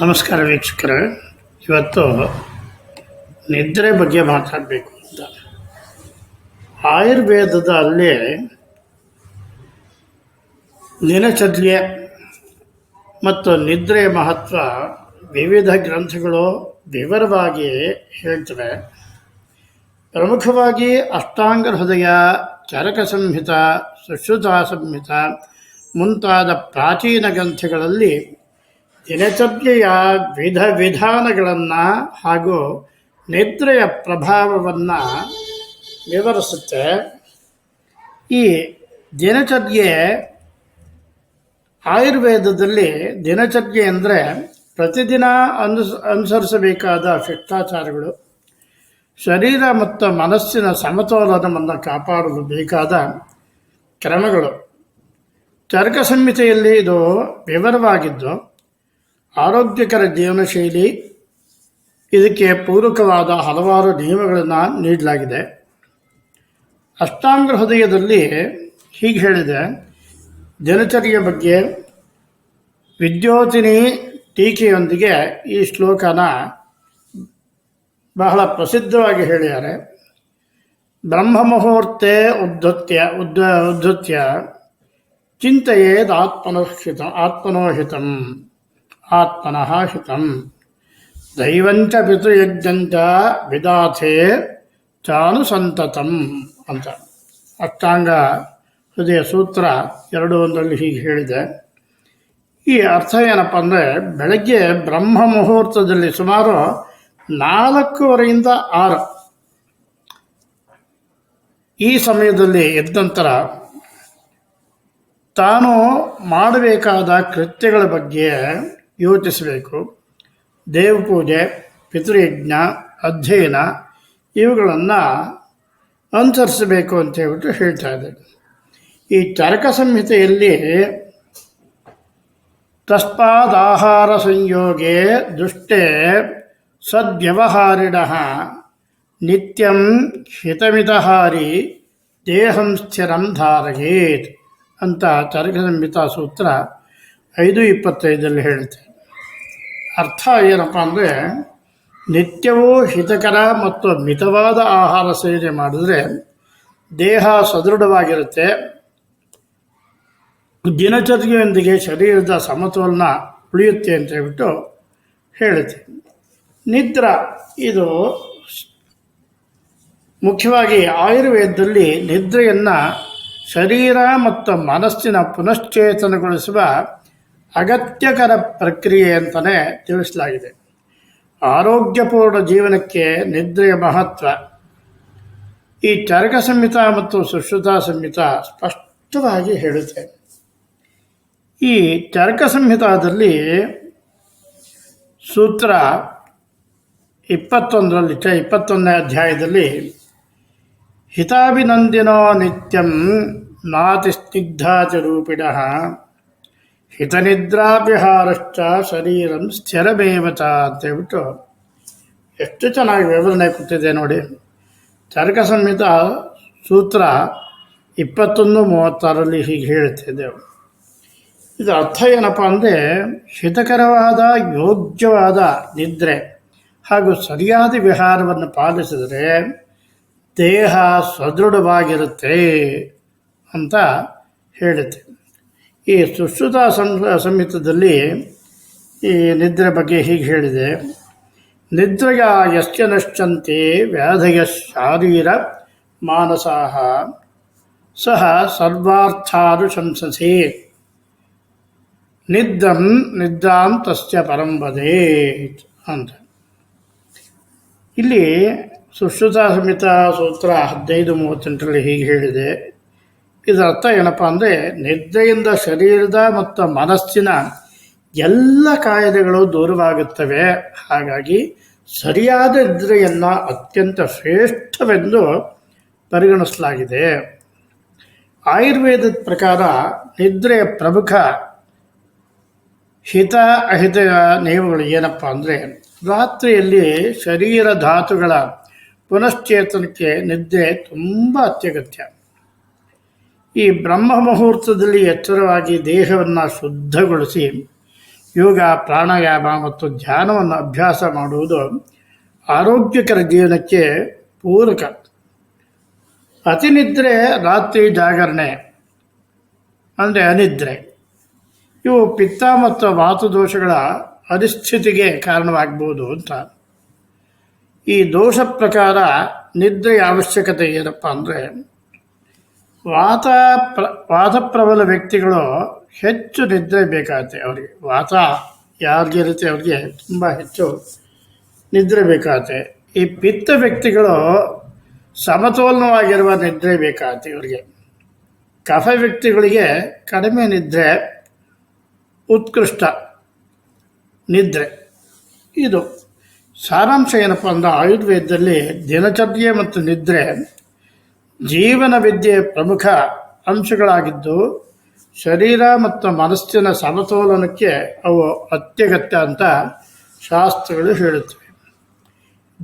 ನಮಸ್ಕಾರ ವೀಕ್ಷಕರೇ. ಇವತ್ತು ನಿದ್ರೆ ಬಗ್ಗೆ ಮಾತಾಡಬೇಕು ಅಂತ. ಆಯುರ್ವೇದದಲ್ಲಿ ದಿನಚರ್ಯೆ ಮತ್ತು ನಿದ್ರೆಯ ಮಹತ್ವ ವಿವಿಧ ಗ್ರಂಥಗಳು ವಿವರವಾಗಿ ಹೇಳ್ತವೆ. ಪ್ರಮುಖವಾಗಿ ಅಷ್ಟಾಂಗ ಹೃದಯ, ಚರಕ ಸಂಹಿತ, ಸುಶ್ರುತ ಸಂಹಿತ ಮುಂತಾದ ಪ್ರಾಚೀನ ಗ್ರಂಥಗಳಲ್ಲಿ ದಿನಚರ್ಯೆಯ ವಿಧ ವಿಧಾನಗಳನ್ನು ಹಾಗೂ ನಿದ್ರೆಯ ಪ್ರಭಾವವನ್ನು ವಿವರಿಸುತ್ತೆ. ಈ ದಿನಚರ್ಯೆ ಆಯುರ್ವೇದದಲ್ಲಿ ದಿನಚರ್ಯೆ ಅಂದರೆ ಪ್ರತಿದಿನ ಅನುಸ, ಅನುಸರಿಸಬೇಕಾದ ಶಿಷ್ಟಾಚಾರಗಳು. ಶರೀರ ಮತ್ತು ಮನಸ್ಸಿನ ಸಮತೋಲನವನ್ನು ಕಾಪಾಡಲು ಬೇಕಾದ ಕ್ರಮಗಳು. ಚರ್ಕ ಸಂಹಿತೆಯಲ್ಲಿ ಇದು ವಿವರವಾಗಿದ್ದು ಆರೋಗ್ಯಕರ ಜೀವನ ಶೈಲಿ ಇದಕ್ಕೆ ಪೂರಕವಾದ ಹಲವಾರು ನಿಯಮಗಳನ್ನು ನೀಡಲಾಗಿದೆ. ಅಷ್ಟಾಂಗ ಹೃದಯದಲ್ಲಿ ಹೀಗೆ ಹೇಳಿದೆ, ದಿನಚರಿಯ ಬಗ್ಗೆ ವಿದ್ಯೋತಿನಿ ಟೀಕೆಯೊಂದಿಗೆ ಈ ಶ್ಲೋಕನ ಬಹಳ ಪ್ರಸಿದ್ಧವಾಗಿ ಹೇಳಿದ್ದಾರೆ. ಬ್ರಹ್ಮ ಮುಹೂರ್ತೆ ಉದ್ಧತ್ಯ ಉದ್ದ ಉದ್ಧತ್ಯ ಚಿಂತೆಯೇದ ಆತ್ಮನೋಹಿತ ಆತ್ಮನೋಹಿತಂ. ಆತ್ಮನಃ ಹಿತಂ. ದೈವಂಚ ಪಿತೃಯಜ್ಞಂಚ ವಿದಾಥೆ ಚಾನು ಸಂತತಂ ಅಂತ. ಅಷ್ಟಾಂಗ ಹೃದಯ ಸೂತ್ರ ಎರಡು ಒಂದರಲ್ಲಿ ಹೀಗೆ ಹೇಳಿದೆ. ಈ ಅರ್ಥ ಏನಪ್ಪ ಅಂದರೆ ಬೆಳಗ್ಗೆ ಬ್ರಹ್ಮ ಮುಹೂರ್ತದಲ್ಲಿ ಸುಮಾರು ನಾಲ್ಕೂವರೆಯಿಂದ ಆರು. ಈ ಸಮಯದಲ್ಲಿ ಎದ್ದ ನಂತರ ತಾನು ಮಾಡಬೇಕಾದ ಕೃತ್ಯಗಳ ಬಗ್ಗೆ ಯೋಚಿಸಬೇಕು. ದೇವಪೂಜೆ, ಪಿತೃಯಜ್ಞ, ಅಧ್ಯಯನ ಇವುಗಳನ್ನು ಅನುಸರಿಸಬೇಕು ಅಂತ ಹೇಳ್ಬಿಟ್ಟು ಹೇಳ್ತಾ ಇದೆ ಈ ಚರಕ ಸಂಹಿತೆಯಲ್ಲಿ ತಸ್ಪಾದಾಹಾರ ಸಂಯೋಗೆ ದುಷ್ಟೇ ಸದ್ವ್ಯವಹಾರಿಣ. ನಿತ್ಯಂ ಹಿತಮಿತಹಾರಿ ದೇಹಂ ಸ್ಥಿರಂ ಧಾರಯೇತ್ ಅಂತ ಚರಕ ಸಂಹಿತಾ ಸೂತ್ರ ಐದು ಇಪ್ಪತ್ತೈದರಲ್ಲಿ ಹೇಳುತ್ತೆ. ಅರ್ಥ ಏನಪ್ಪ ಅಂದರೆ, ನಿತ್ಯವೂ ಹಿತಕರ ಮತ್ತು ಮಿತವಾದ ಆಹಾರ ಸೇವನೆ ಮಾಡಿದ್ರೆ ದೇಹ ಸದೃಢವಾಗಿರುತ್ತೆ. ದಿನಚರಿಯೊಂದಿಗೆ ಶರೀರದ ಸಮತೋಲನ ಉಳಿಯುತ್ತೆ ಅಂತ ಹೇಳ್ಬಿಟ್ಟು ಹೇಳುತ್ತೆ. ನಿದ್ರ ಇದು ಮುಖ್ಯವಾಗಿ ಆಯುರ್ವೇದದಲ್ಲಿ ನಿದ್ರೆಯನ್ನು ಶರೀರ ಮತ್ತು ಮನಸ್ಸಿನ ಪುನಶ್ಚೇತನಗೊಳಿಸುವ ಅಗತ್ಯಕರ ಪ್ರಕ್ರಿಯೆ ಅಂತಲೇ ತಿಳಿಸಲಾಗಿದೆ. ಆರೋಗ್ಯಪೂರ್ಣ ಜೀವನಕ್ಕೆ ನಿದ್ರೆಯ ಮಹತ್ವ. ಈ ಚರಕ ಸಂಹಿತ ಮತ್ತು ಸುಶ್ರುತಾ ಸಂಹಿತ ಸ್ಪಷ್ಟವಾಗಿ ಹೇಳುತ್ತೆ. ಈ ಚರಕ ಸಂಹಿತಾದಲ್ಲಿ ಸೂತ್ರ ಇಪ್ಪತ್ತೊಂದರಲ್ಲಿ, ಚ ಇಪ್ಪತ್ತೊಂದನೇ ಅಧ್ಯಾಯದಲ್ಲಿ ಹಿತಾಭಿನಂದಿನೋ ನಿತ್ಯಂ ನಾತಿಸ್ನಿಗ್ಧಾಚರೂಪಿಣ ಹಿತನಿದ್ರಾವಿಹಾರಶ್ಚ ಶರೀರಂ ಅಂತ ಹೇಳ್ಬಿಟ್ಟು ಎಷ್ಟು ಚೆನ್ನಾಗಿ ವಿವರಣೆ ಕೊಟ್ಟಿದೆ ನೋಡಿ. ಚರಕ ಸಂಹಿತ ಸೂತ್ರ ಇಪ್ಪತ್ತೊಂದು ಮೂವತ್ತಾರಲ್ಲಿ ಹೀಗೆ ಹೇಳುತ್ತಿದ್ದೆವು ಇದು ಅರ್ಥ ಏನಪ್ಪ ಅಂದರೆ ಹಿತಕರವಾದ, ಯೋಗ್ಯವಾದ ನಿದ್ರೆ ಹಾಗೂ ಸರಿಯಾದ ವಿಹಾರವನ್ನು ಪಾಲಿಸಿದರೆ ದೇಹ ಸದೃಢವಾಗಿರುತ್ತೆ ಅಂತ ಹೇಳುತ್ತೆ. ಈ ಸುಶ್ರುತ ಸಂಹಿತದಲ್ಲಿ ಈ ನಿದ್ರೆ ಬಗ್ಗೆ ಹೀಗೆ ಹೇಳಿದೆ. ನಿದ್ರೆಯ ಯಶ್ಚ ನಶ್ಚಂತೆ ವ್ಯಾಧಯ ಶಾರೀರ ಮಾನಸಾಹ. ಸಹ ಸರ್ವಾರ್ಥಾನುಶಂಸಸೆ ನಿದ್ದಂ ನಿದ್ರಾಂ ತಸ್ಯ ಪರಂಬದೇ ಅಂತ. ಇಲ್ಲಿ ಸುಶ್ರುತ ಸಂಹಿತ ಸೂತ್ರ ಹದಿನೈದು ಮೂವತ್ತೆಂಟರಲ್ಲಿ ಹೀಗೆ ಹೇಳಿದೆ. ಇದರ ಅರ್ಥ ಏನಪ್ಪ ಅಂದರೆ ನಿದ್ರೆಯಿಂದ ಶರೀರದ ಮತ್ತು ಮನಸ್ಸಿನ ಎಲ್ಲ ಕಾಯಿಲೆಗಳು ದೂರವಾಗುತ್ತವೆ. ಹಾಗಾಗಿ ಸರಿಯಾದ ನಿದ್ರೆಯನ್ನು ಅತ್ಯಂತ ಶ್ರೇಷ್ಠವೆಂದು ಪರಿಗಣಿಸಲಾಗಿದೆ. ಆಯುರ್ವೇದದ ಪ್ರಕಾರ ನಿದ್ರೆಯ ಪ್ರಮುಖ ಹಿತ ಅಹಿತ ನಿಯಮಗಳು ಏನಪ್ಪ ಅಂದರೆ ರಾತ್ರಿಯಲ್ಲಿ ಶರೀರ ಧಾತುಗಳ ಪುನಶ್ಚೇತನಕ್ಕೆ ನಿದ್ರೆ ತುಂಬ ಅತ್ಯಗತ್ಯ. ಈ ಬ್ರಹ್ಮ ಮುಹೂರ್ತದಲ್ಲಿ ಎಚ್ಚರವಾಗಿ ದೇಹವನ್ನು ಶುದ್ಧಗೊಳಿಸಿ ಯೋಗ, ಪ್ರಾಣಾಯಾಮ ಮತ್ತು ಧ್ಯಾನವನ್ನು ಅಭ್ಯಾಸ ಮಾಡುವುದು ಆರೋಗ್ಯಕರ ಜೀವನಕ್ಕೆ ಪೂರಕ. ಅತಿನಿದ್ರೆ ರಾತ್ರಿ ಜಾಗರಣೆ ಅಂದರೆ ಅನಿದ್ರೆ. ಇವು ಪಿತ್ತ ಮತ್ತು ವಾತದೋಷಗಳ ಅನಿಶ್ಚಿತಿಗೆ ಕಾರಣವಾಗ್ಬೋದು ಅಂತ. ಈ ದೋಷ ಪ್ರಕಾರ ನಿದ್ರೆಯ ಅವಶ್ಯಕತೆ ಏನಪ್ಪ ಅಂದರೆ ವಾತ ಪ್ರ, ವಾತಪ್ರಬಲ ವ್ಯಕ್ತಿಗಳು ಹೆಚ್ಚು ನಿದ್ರೆ ಬೇಕಾಗುತ್ತೆ ಅವರಿಗೆ. ವಾತ ಯಾರಿಗಿರುತ್ತೆ ಅವ್ರಿಗೆ ತುಂಬ ಹೆಚ್ಚು ನಿದ್ರೆ ಬೇಕಾಗುತ್ತೆ. ಈ ಪಿತ್ತ ವ್ಯಕ್ತಿಗಳು ಸಮತೋಲನವಾಗಿರುವ ನಿದ್ರೆ ಬೇಕಾಗುತ್ತೆ ಇವರಿಗೆ. ಕಫ ವ್ಯಕ್ತಿಗಳಿಗೆ ಕಡಿಮೆ ನಿದ್ರೆ, ಉತ್ಕೃಷ್ಟ ನಿದ್ರೆ. ಇದು ಸಾರಾಂಶ ಏನಪ್ಪ ಅಂದ್ರೆ ಆಯುರ್ವೇದದಲ್ಲಿ ದಿನಚರ್ಯೆ ಮತ್ತು ನಿದ್ರೆ ಜೀವನ ವಿದ್ಯೆ ಪ್ರಮುಖ ಅಂಶಗಳಾಗಿದ್ದು, ಶರೀರ ಮತ್ತು ಮನಸ್ಸಿನ ಸಮತೋಲನಕ್ಕೆ ಅವು ಅತ್ಯಗತ್ಯ ಅಂತ ಶಾಸ್ತ್ರಗಳು ಹೇಳುತ್ತವೆ.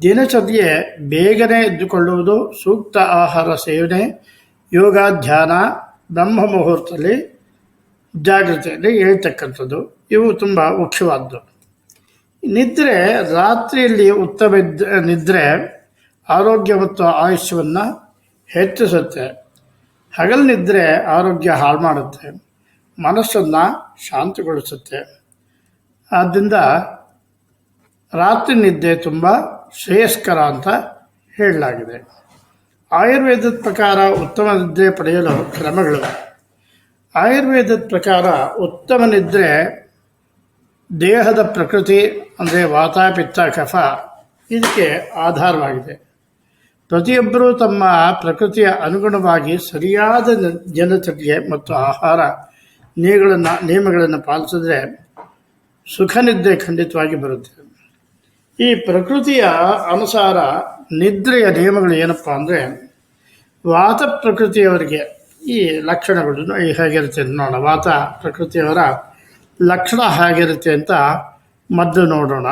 ದಿನಚರ್ಯೆ ಬೇಗನೆ ಎದ್ದುಕೊಳ್ಳುವುದು, ಸೂಕ್ತ ಆಹಾರ ಸೇವನೆ ಯೋಗ ಧ್ಯಾನ ಬ್ರಹ್ಮ ಮುಹೂರ್ತದಲ್ಲಿ ಜಾಗ್ರತೆಯಲ್ಲಿ ಹೇಳ್ತಕ್ಕಂಥದ್ದು. ಇವು ತುಂಬ ಮುಖ್ಯವಾದ್ದು. ನಿದ್ರೆ ರಾತ್ರಿಯಲ್ಲಿ ಉತ್ತಮ ನಿದ್ರೆ, ಆರೋಗ್ಯ ಮತ್ತು ಆಯುಷ್ಯವನ್ನು ಹೆಚ್ಚಿಸುತ್ತೆ ಹಗಲು ನಿದ್ರೆ ಆರೋಗ್ಯ ಹಾಳು ಮಾಡುತ್ತೆ. ಮನಸ್ಸನ್ನು ಶಾಂತಗೊಳಿಸುತ್ತೆ. ಆದ್ದರಿಂದ ರಾತ್ರಿ ನಿದ್ದೆ ತುಂಬ ಶ್ರೇಯಸ್ಕರ ಅಂತ ಹೇಳಲಾಗಿದೆ. ಆಯುರ್ವೇದದ ಪ್ರಕಾರ ಉತ್ತಮ ನಿದ್ರೆ ಪಡೆಯಲು ಕ್ರಮಗಳು. ಆಯುರ್ವೇದದ ಪ್ರಕಾರ ಉತ್ತಮ ನಿದ್ರೆ ದೇಹದ ಪ್ರಕೃತಿ, ಅಂದರೆ ವಾತಾಪಿತ್ತ, ಕಫ, ಇದಕ್ಕೆ ಆಧಾರವಾಗಿದೆ. ಪ್ರತಿಯೊಬ್ಬರೂ ತಮ್ಮ ಪ್ರಕೃತಿಯ ಅನುಗುಣವಾಗಿ ಸರಿಯಾದ ಜನತೆಗೆ ಮತ್ತು ಆಹಾರ ನಿಯಮಗಳನ್ನು ನಿಯಮಗಳನ್ನು ಪಾಲಿಸಿದ್ರೆ ಸುಖ ನಿದ್ರೆ ಖಂಡಿತವಾಗಿ ಬರುತ್ತೆ. ಈ ಪ್ರಕೃತಿಯ ಅನುಸಾರ ನಿದ್ರೆಯ ನಿಯಮಗಳು ಏನಪ್ಪ ಅಂದರೆ ವಾತ ಪ್ರಕೃತಿಯವರಿಗೆ ಈ ಲಕ್ಷಣಗಳು ಹೇಗಿರುತ್ತೆ ನೋಡೋಣ. ವಾತ ಪ್ರಕೃತಿಯವರ ಲಕ್ಷಣ ಹೇಗಿರುತ್ತೆ ಅಂತ ಮದ್ದು ನೋಡೋಣ.